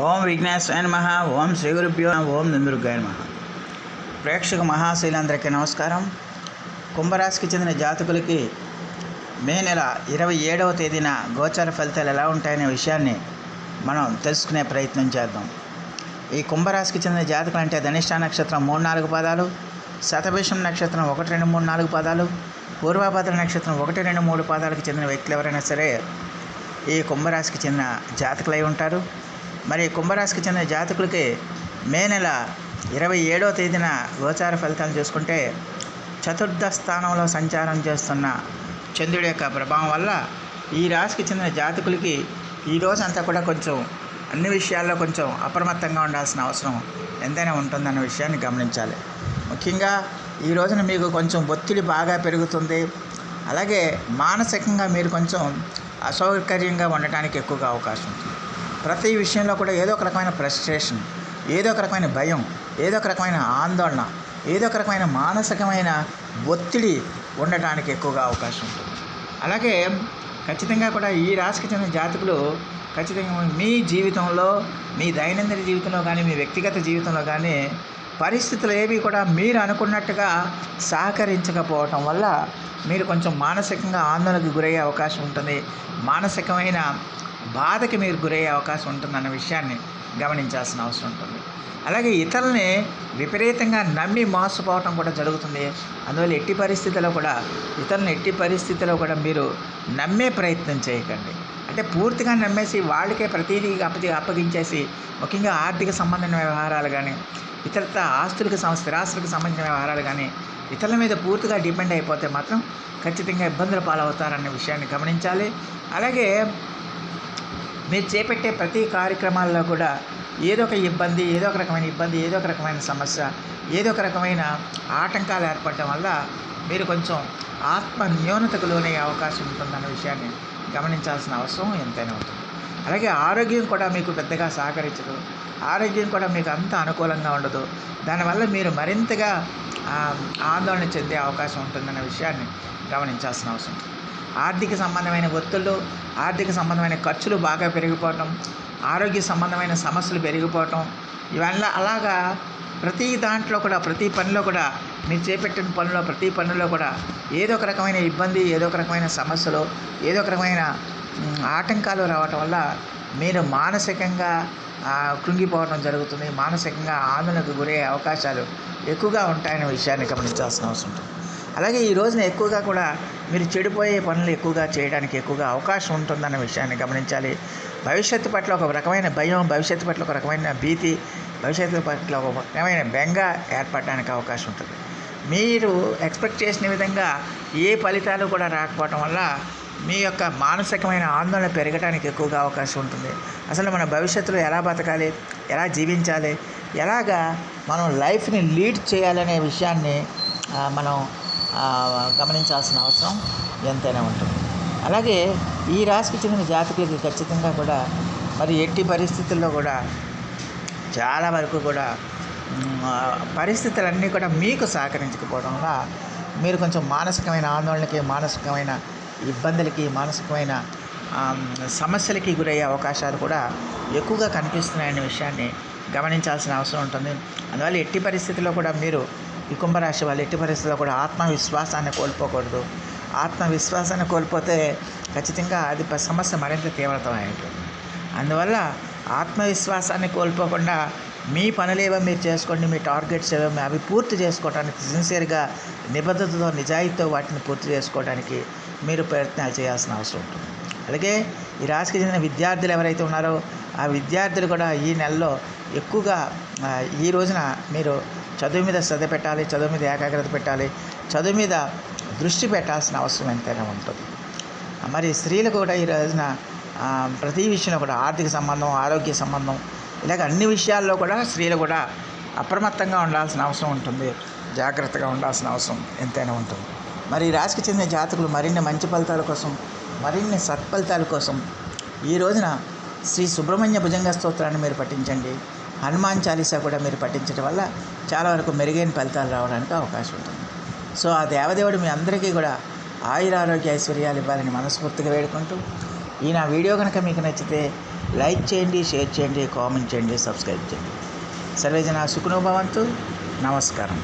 ఓం విఘ్నేశ్వరాయ నమ ఓం శ్రీ గురుభ్యో ఓం నిందుర్గాయ నమ. ప్రేక్షక మహాశైలందరికీ నమస్కారం. కుంభరాశికి చెందిన జాతకులకి మే నెల ఇరవై ఏడవ తేదీన గోచార ఫలితాలు ఎలా ఉంటాయనే విషయాన్ని మనం తెలుసుకునే ప్రయత్నం చేద్దాం. ఈ కుంభరాశికి చెందిన జాతకులు అంటే ధనిష్ట నక్షత్రం మూడు నాలుగు పాదాలు శతభిషం నక్షత్రం ఒకటి రెండు మూడు నాలుగు పాదాలు పూర్వభద్ర నక్షత్రం ఒకటి రెండు మూడు పాదాలకు చెందిన వ్యక్తులు ఎవరైనా సరే ఈ కుంభరాశికి చెందిన జాతకులై ఉంటారు. మరి కుంభరాశికి చెందిన జాతకులకి మే నెల ఇరవై ఏడవ తేదీన గోచార ఫలితాలు చూసుకుంటే చతుర్థ స్థానంలో సంచారం చేస్తున్న చంద్రుడి యొక్క ప్రభావం వల్ల ఈ రాశికి చెందిన జాతకులకి ఈ రోజు అంతా కూడా కొంచెం అన్ని విషయాల్లో కొంచెం అప్రమత్తంగా ఉండాల్సిన అవసరం ఎంతైనా ఉంటుందన్న విషయాన్ని గమనించాలి. ముఖ్యంగా ఈ రోజున మీకు కొంచెం ఒత్తిడి బాగా పెరుగుతుంది. అలాగే మానసికంగా మీరు కొంచెం అసౌకర్యంగా ఉండటానికి ఎక్కువగా అవకాశం ఉంటుంది. ప్రతి విషయంలో కూడా ఏదో ఒక రకమైన ఫ్రస్ట్రేషన్ ఏదో ఒక రకమైన భయం ఏదో ఒక రకమైన ఆందోళన ఏదో ఒక రకమైన మానసికమైన ఒత్తిడి ఉండటానికి ఎక్కువగా అవకాశం ఉంటుంది. అలాగే ఖచ్చితంగా కూడా ఈ రాశికి చెందిన జాతకులు ఖచ్చితంగా మీ జీవితంలో మీ దైనందిన జీవితంలో కానీ మీ వ్యక్తిగత జీవితంలో కానీ పరిస్థితులు ఏవి కూడా మీరు అనుకున్నట్టుగా సహకరించకపోవటం వల్ల మీరు కొంచెం మానసికంగా ఆందోళనకు గురయ్యే అవకాశం ఉంటుంది. మానసికమైన బాధకి మీరు గురయ్యే అవకాశం ఉంటుందన్న విషయాన్ని గమనించాల్సిన అవసరం ఉంటుంది. అలాగే ఇతరులని విపరీతంగా నమ్మి మోసపోవటం కూడా జరుగుతుంది. అందువల్ల ఎట్టి పరిస్థితుల్లో కూడా ఇతరులను ఎట్టి పరిస్థితుల్లో కూడా మీరు నమ్మే ప్రయత్నం చేయకండి. అంటే పూర్తిగా నమ్మేసి వాళ్ళకే ప్రతిదీ అప్పగి అప్పగించేసి ముఖ్యంగా ఆర్థిక సంబంధమైన వ్యవహారాలు కానీ ఇతరత ఆస్తులకు సం- స్థిరాస్తులకు సంబంధించిన వ్యవహారాలు కానీ ఇతరుల మీద పూర్తిగా డిపెండ్ అయిపోతే మాత్రం ఖచ్చితంగా ఇబ్బందుల పాలవుతారన్న విషయాన్ని గమనించాలి. అలాగే మీరు చేపట్టే ప్రతి కార్యక్రమాల్లో కూడా ఏదో ఒక ఇబ్బంది ఏదో ఒక రకమైన ఇబ్బంది ఏదో ఒక రకమైన సమస్య ఏదో ఒక రకమైన ఆటంకాలు ఏర్పడటం వల్ల మీరు కొంచెం ఆత్మ న్యూనతకు లోనే అవకాశం ఉంటుందన్న విషయాన్ని గమనించాల్సిన అవసరం ఎంతైనా ఉంటుంది. అలాగే ఆరోగ్యం కూడా మీకు పెద్దగా సహకరించదు. ఆరోగ్యం కూడా మీకు అంత అనుకూలంగా ఉండదు. దానివల్ల మీరు మరింతగా ఆందోళన చెందే అవకాశం ఉంటుందన్న విషయాన్ని గమనించాల్సిన అవసరం. ఆర్థిక సంబంధమైన ఒత్తిళ్ళు ఆర్థిక సంబంధమైన ఖర్చులు బాగా పెరిగిపోవటం ఆరోగ్య సంబంధమైన సమస్యలు పెరిగిపోవటం ఇవన్నీ అలాగా ప్రతి దాంట్లో కూడా ప్రతి పనిలో కూడా మీరు చేపట్టిన పనిలో ప్రతి పనిలో కూడా ఏదో ఒక రకమైన ఇబ్బంది ఏదో ఒక రకమైన సమస్యలు ఏదో ఒక రకమైన ఆటంకాలు రావటం వల్ల మీరు మానసికంగా కృంగిపోవడం జరుగుతుంది. మానసికంగా ఆందోళనకు గురయ్యే అవకాశాలు ఎక్కువగా ఉంటాయనే విషయాన్ని గమనించాల్సిన అవసరం ఉంటుంది. అలాగే ఈ రోజున ఎక్కువగా కూడా మీరు చెడిపోయే పనులు ఎక్కువగా చేయడానికి ఎక్కువగా అవకాశం ఉంటుందన్న విషయాన్ని గమనించాలి. భవిష్యత్తు పట్ల ఒక రకమైన భయం భవిష్యత్తు పట్ల ఒక రకమైన భీతి భవిష్యత్తు పట్ల ఒక రకమైన బెంగ ఏర్పడడానికి అవకాశం ఉంటుంది. మీరు ఎక్స్పెక్ట్ చేసిన విధంగా ఏ ఫలితాలు కూడా రాకపోవటం వల్ల మీ యొక్క మానసికమైన ఆందోళన పెరగడానికి ఎక్కువగా అవకాశం ఉంటుంది. అసలు మన భవిష్యత్తులో ఎలా బతకాలి? ఎలా జీవించాలి? ఎలాగా మనం లైఫ్ని లీడ్ చేయాలనే విషయాన్ని మనం గమనించాల్సిన అవసరం ఎంతైనా ఉంటుంది. అలాగే ఈ రాశికి చెందిన జాతకులకి ఖచ్చితంగా కూడా మరి ఎట్టి పరిస్థితుల్లో కూడా చాలా వరకు కూడా పరిస్థితులన్నీ కూడా మీకు సహకరించకపోవడం వల్ల మీరు కొంచెం మానసికమైన ఆందోళనకి మానసికమైన ఇబ్బందులకి మానసికమైన సమస్యలకి గురయ్యే అవకాశాలు కూడా ఎక్కువగా కనిపిస్తున్నాయనే విషయాన్ని గమనించాల్సిన అవసరం ఉంటుంది. అందువల్ల ఎట్టి పరిస్థితుల్లో కూడా మీరు ఈ కుంభరాశి వాళ్ళు ఎట్టి పరిస్థితుల్లో కూడా ఆత్మవిశ్వాసాన్ని కోల్పోకూడదు. ఆత్మవిశ్వాసాన్ని కోల్పోతే ఖచ్చితంగా అది సమస్య మరింత తీవ్రతమైనటువంటి అందువల్ల ఆత్మవిశ్వాసాన్ని కోల్పోకుండా మీ పనులేవో మీరు చేసుకోండి మీ టార్గెట్స్ ఏవో అవి పూర్తి చేసుకోవడానికి సిన్సియర్గా నిబద్ధతతో నిజాయితీతో వాటిని పూర్తి చేసుకోవడానికి మీరు ప్రయత్నాలు చేయాల్సిన అవసరం ఉంటుంది. అలాగే ఈ రాశికి చెందిన విద్యార్థులు ఎవరైతే ఉన్నారో ఆ విద్యార్థులు కూడా ఈ నెలలో ఎక్కువగా ఈ రోజున మీరు చదువు మీద శ్రద్ధ పెట్టాలి చదువు మీద ఏకాగ్రత పెట్టాలి చదువు మీద దృష్టి పెట్టాల్సిన అవసరం ఎంతైనా ఉంటుంది. మరి స్త్రీలకు కూడా ఈ రోజున ప్రతి విషయంలో కూడా ఆర్థిక సంబంధం ఆరోగ్య సంబంధం ఇలాగ అన్ని విషయాల్లో కూడా స్త్రీలు కూడా అప్రమత్తంగా ఉండాల్సిన అవసరం ఉంటుంది. జాగ్రత్తగా ఉండాల్సిన అవసరం ఎంతైనా ఉంటుంది. మరి ఈ రాశికి చెందిన జాతకులు మరిన్ని మంచి ఫలితాల కోసం మరిన్ని సత్ఫలితాల కోసం ఈ రోజున శ్రీ సుబ్రహ్మణ్య భుజంగ స్తోత్రాన్ని మీరు పఠించండి. హనుమాన్ చాలీసా కూడా మీరు పఠించడం వల్ల చాలా వరకు మెరుగైన ఫలితాలు రావడానికి అవకాశం ఉంటుంది. సో ఆ దేవదేవుడు మీ అందరికీ కూడా ఆయుర ఆరోగ్య ఐశ్వర్యాలు ఇవ్వాలని మనస్ఫూర్తిగా వేడుకుంటూ ఈ నా వీడియో కనుక మీకు నచ్చితే లైక్ చేయండి షేర్ చేయండి కామెంట్ చేయండి సబ్స్క్రైబ్ చేయండి. సర్వేజన సుఖనోభవంతు నమస్కారం.